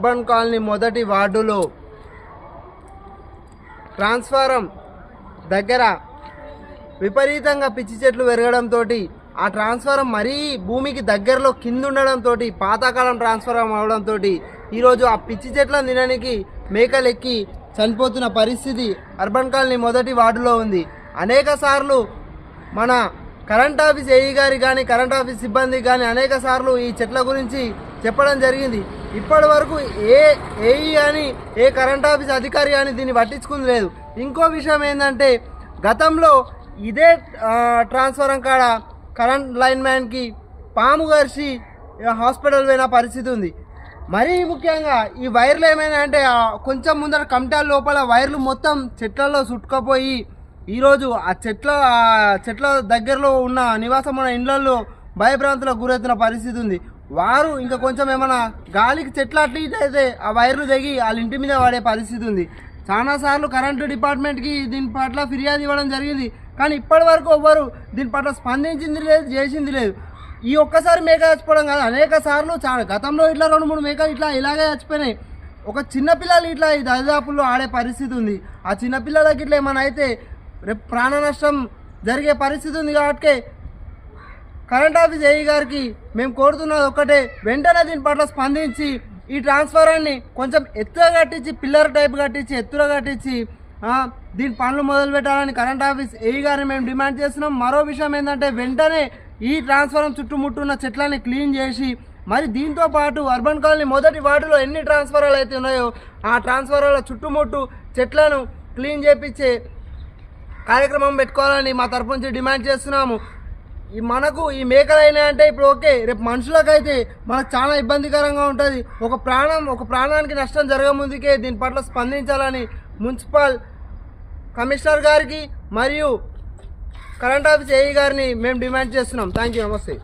Urban colony మొదటి వార్డులో. Transformer దగ్గర విపరీతంగా పిచ్చి చెట్లు పెరగడంతో ఆ ట్రాన్స్ఫారం మరీ భూమికి దగ్గరలో కింద ఉండడంతో పాతకాలం ట్రాన్స్ఫారం అవడంతో ఈరోజు ఆ పిచ్చి చెట్లను తినడానికి మేకలు ఎక్కి చనిపోతున్న పరిస్థితి అర్బన్ కాలనీ మొదటి వార్డులో ఉంది. అనేక సార్లు మన కరెంట్ ఆఫీస్ ఏఈ గారి కానీ కరెంట్ ఆఫీస్ సిబ్బంది కానీ అనేక సార్లు ఈ చెట్ల గురించి చెప్పడం జరిగింది. ఇప్పటి వరకు ఏ ఏఈ అని ఏ కరెంట్ ఆఫీస్ అధికారి అని దీన్ని పట్టించుకుంది లేదు. ఇంకో విషయం ఏంటంటే గతంలో ఇదే ట్రాన్స్ఫారం కాడ కరెంట్ లైన్ మ్యాన్కి పాము గరిచి హాస్పిటల్ పోయిన పరిస్థితి ఉంది. మరీ ముఖ్యంగా ఈ వైర్లు ఏమైనా అంటే కొంచెం ముందర కమిటాల లోపల వైర్లు మొత్తం చెట్లలో చుట్టుకపోయి ఈరోజు ఆ చెట్ల చెట్ల దగ్గరలో ఉన్న నివాసం ఉన్న ఇండ్లలో భయభ్రాంతులకు గురవుతున్న పరిస్థితి ఉంది. వారు ఇంకా కొంచెం ఏమైనా గాలికి చెట్లు అట్లా అయితే ఆ వైర్లు తెగి వాళ్ళ ఇంటి మీద పడే పరిస్థితి ఉంది. చాలా సార్లు కరెంటు డిపార్ట్మెంట్కి దీని పట్ల ఫిర్యాదు ఇవ్వడం జరిగింది. కానీ ఇప్పటి వరకు ఎవ్వరు దీని పట్ల స్పందించింది లేదు చేసింది లేదు. ఈ ఒక్కసారి మేక చచ్చిపోవడం కాదు అనేక సార్లు చాలా గతంలో ఇట్లా రెండు మూడు మేకలు ఇట్లా ఇలాగే చచ్చిపోయినాయి. ఒక చిన్నపిల్లలు ఇట్లా ఈ దరిదాపుల్లో ఆడే పరిస్థితి ఉంది. ఆ చిన్నపిల్లలకి ఇట్లా ఏమైనా అయితే రేపు ప్రాణ నష్టం జరిగే పరిస్థితి ఉంది కాబట్టి కరెంట్ ఆఫీస్ ఏఈ గారికి మేము కోరుతున్నది ఒక్కటే వెంటనే దీని పట్ల స్పందించి ఈ ట్రాన్స్ఫారాన్ని కొంచెం ఎత్తుగా కట్టించి పిల్లర్ టైప్ కట్టించి ఎత్తుగా కట్టించి దీని పనులు మొదలు పెట్టాలని కరెంట్ ఆఫీస్ ఏఈ గారిని మేము డిమాండ్ చేస్తున్నాం. మరో విషయం ఏంటంటే వెంటనే ఈ ట్రాన్స్ఫారం చుట్టుముట్టున్న చెట్లని క్లీన్ చేసి మరి దీంతో పాటు అర్బన్ కాలనీ మొదటి వార్డులో ఎన్ని ట్రాన్స్ఫారాలు అయితే ఉన్నాయో ఆ ట్రాన్స్ఫారాల చుట్టుముట్టు చెట్లను క్లీన్ చేపించే కార్యక్రమం పెట్టుకోవాలని మా తరపు నుంచి డిమాండ్ చేస్తున్నాము. ఈ మనకు ఈ మేకలు అంటే ఇప్పుడు ఓకే రేపు మనుషులకైతే మనకు చాలా ఇబ్బందికరంగా ఉంటుంది. ఒక ప్రాణం ఒక ప్రాణానికి నష్టం జరగముందుకే దీని పట్ల స్పందించాలని మున్సిపల్ కమిషనర్ గారికి మరియు కరెంట్ ఆఫీస్ ఏఈ గారిని మేము డిమాండ్ చేస్తున్నాం. థ్యాంక్ యూ నమస్తే.